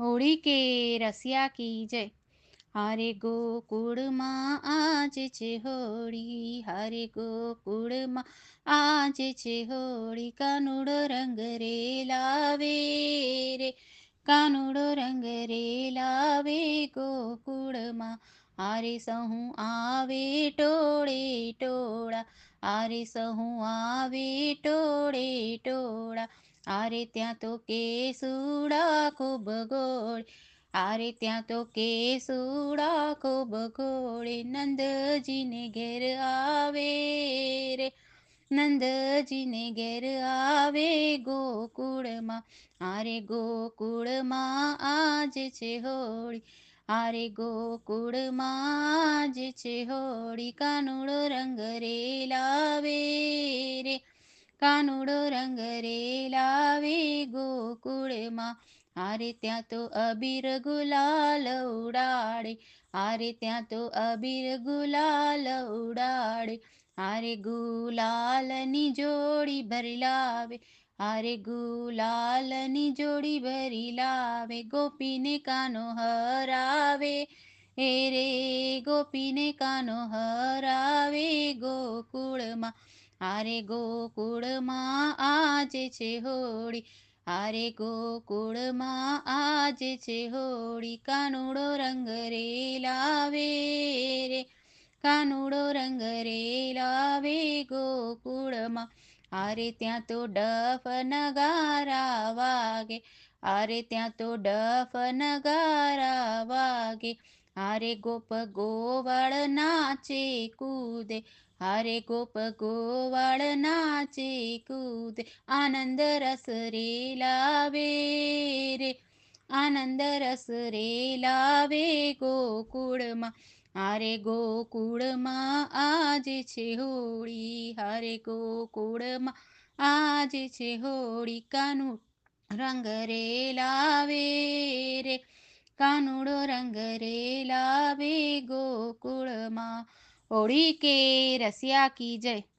હોળી કે રસિયા કી જય? હરે ગોકુળમાં આજ છે હોળી, હરે ગોકુળમાં આજ છે હોળી. કાનુડો રંગ રે લાવે રે, કાનુડો રંગ રે લાવે ગોકુળમાં. આરે સહુ આવે ટોળે ટોળા આરે સહુ આવે ટોળે ટોળા, આરે ત્યાં તો કેસુડા ખૂબ ગોળ, આરે ત્યાં તો કેસુડા ખૂબ ગોળે, નંદજીને ઘેર આવે રે, નંદજીને ઘેર આવે ગોકુળમાં, આરે ગોકુળમાં આજ છે હોળી આરે ગોકુળમાં જ છે હોળી કાનુડો રંગ રે લાવે રે. કાનુડો રંગ રે લાવે ગોકુળમાં. આરે ત્યાં તો અબીર ગુલાલ ઉડાડે. આરે ત્યાં તો અબીર ગુલાલ ઉડાડે. આરે ગુલાલની જોડી ભરી લાવે. આરે ગુલાલની જોડી ભરી લાવે ગોપીને કાનો હરાવે હે રે ગોપીને કાનો હરાવે ગોકુળમાં આરે ગોકુળમાં આજે છે હોળી આરે ગોકુળમાં આજે છે હોળી કાનુડો રંગ રે લાવે રે કાનુડો રંગ રે લાવે ગોકુળમાં. આરે ત્યાં તો ડફ નગારા વાગે. આરે ત્યાં તો ડફ નગારા વાગે. આરે ગોપ ગોવાળ નાચે કૂદે. હારે ગોપ ગોવાળ નાચે કૂદે. આનંદ રસ રે લાવે રે. આનંદ રસ રે લાવે ગોકુળમાં. હારે ગોકુળમાં આજે છે હોળી, હારે ગોકુળમાં આજે છે હોળી. કાનું રંગ રે લાવે રે, કાનુડો રંગ રે લાવે ગોકુળમાં. હોળી કે રસિયા કી જય.